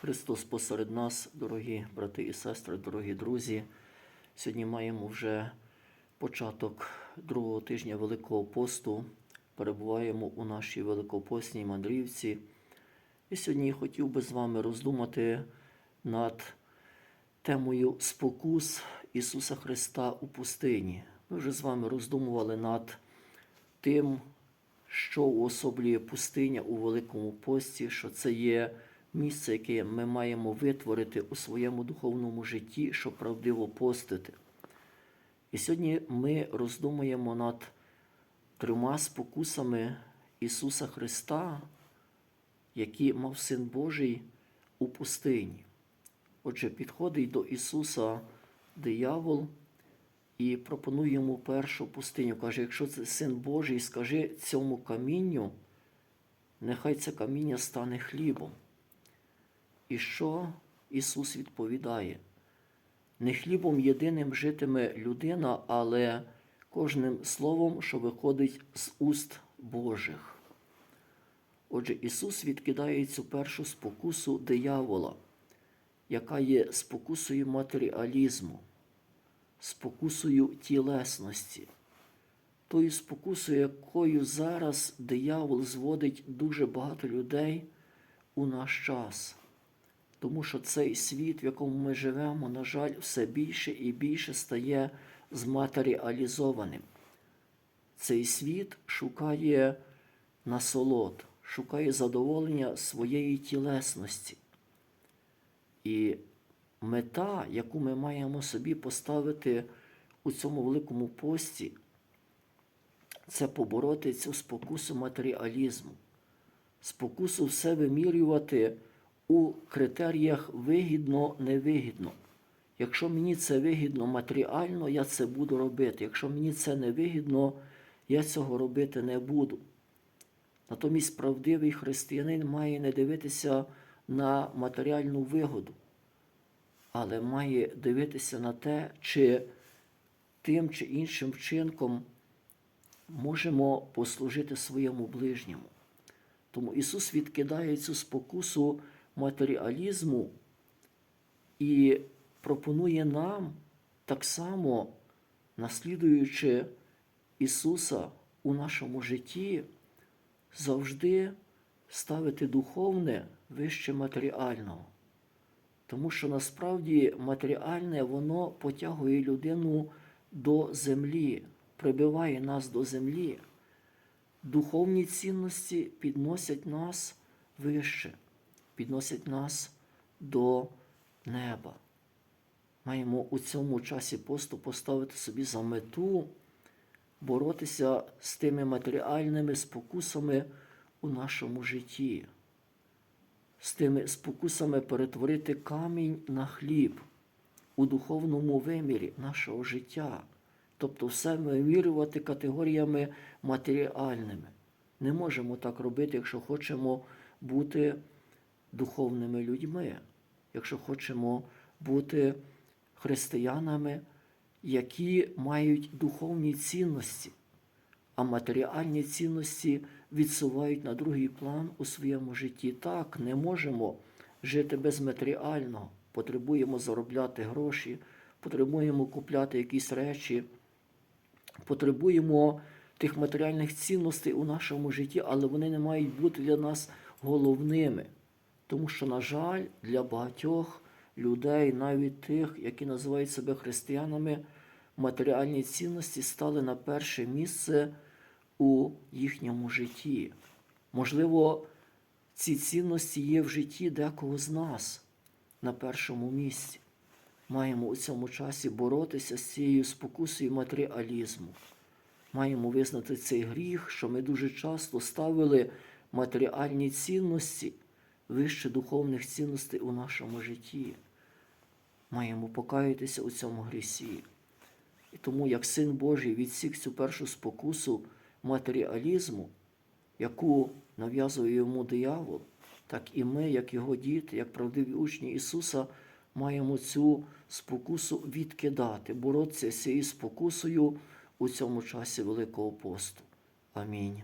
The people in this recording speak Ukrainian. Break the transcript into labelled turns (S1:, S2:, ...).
S1: Христос посеред нас, дорогі брати і сестри, дорогі друзі. Сьогодні маємо вже початок другого тижня Великого посту. Перебуваємо у нашій великопосній мандрівці. І сьогодні я хотів би з вами роздумати над темою спокус Ісуса Христа у пустині. Ми вже з вами роздумували над тим, що уособлює пустиня у Великому пості, що це є місце, яке ми маємо витворити у своєму духовному житті, щоб правдиво постити. І сьогодні ми роздумуємо над трьома спокусами Ісуса Христа, які мав Син Божий у пустині. Отже, підходить до Ісуса диявол і пропонує йому першу пустиню. Каже, якщо це син Божий, скажи цьому камінню, нехай це каміння стане хлібом. І що Ісус відповідає? Не хлібом єдиним житиме людина, але кожним словом, що виходить з уст Божих. Отже, Ісус відкидає цю першу спокусу диявола, яка є спокусою матеріалізму, спокусою тілесності, тою спокусою, якою зараз диявол зводить дуже багато людей у наш час. Тому що цей світ, в якому ми живемо, на жаль, все більше і більше стає зматеріалізованим. Цей світ шукає насолод, шукає задоволення своєї тілесності. І мета, яку ми маємо собі поставити у цьому великому пості, це побороти цю спокусу матеріалізму, спокусу все вимірювати у критеріях вигідно-невигідно. Якщо мені це вигідно матеріально, я це буду робити. Якщо мені це не вигідно, я цього робити не буду. Натомість правдивий християнин має не дивитися на матеріальну вигоду, але має дивитися на те, чи тим чи іншим вчинком можемо послужити своєму ближньому. Тому Ісус відкидає цю спокусу матеріалізму і пропонує нам так само, наслідуючи Ісуса у нашому житті, завжди ставити духовне вище матеріального. Тому що насправді матеріальне воно потягує людину до землі, прибиває нас до землі. Духовні цінності підносять нас вище, підносять нас до неба. Маємо у цьому часі посту поставити собі за мету боротися з тими матеріальними спокусами у нашому житті, з тими спокусами перетворити камінь на хліб у духовному вимірі нашого життя. Тобто все вимірювати категоріями матеріальними. Не можемо так робити, якщо хочемо бути духовними людьми, якщо хочемо бути християнами, які мають духовні цінності, а матеріальні цінності відсувають на другий план у своєму житті. Так, не можемо жити без матеріального, потребуємо заробляти гроші, потребуємо купляти якісь речі, потребуємо тих матеріальних цінностей у нашому житті, але вони не мають бути для нас головними. Тому що, на жаль, для багатьох людей, навіть тих, які називають себе християнами, матеріальні цінності стали на перше місце у їхньому житті. Можливо, ці цінності є в житті декого з нас на першому місці. Маємо у цьому часі боротися з цією спокусою матеріалізму. Маємо визнати цей гріх, що ми дуже часто ставили матеріальні цінності вище духовних цінностей у нашому житті. Маємо покаятися у цьому грісі. І тому, як Син Божий відсік цю першу спокусу матеріалізму, яку нав'язує йому диявол, так і ми, як його діти, як правдиві учні Ісуса, маємо цю спокусу відкидати, боротися з цією спокусою у цьому часі Великого посту. Амінь.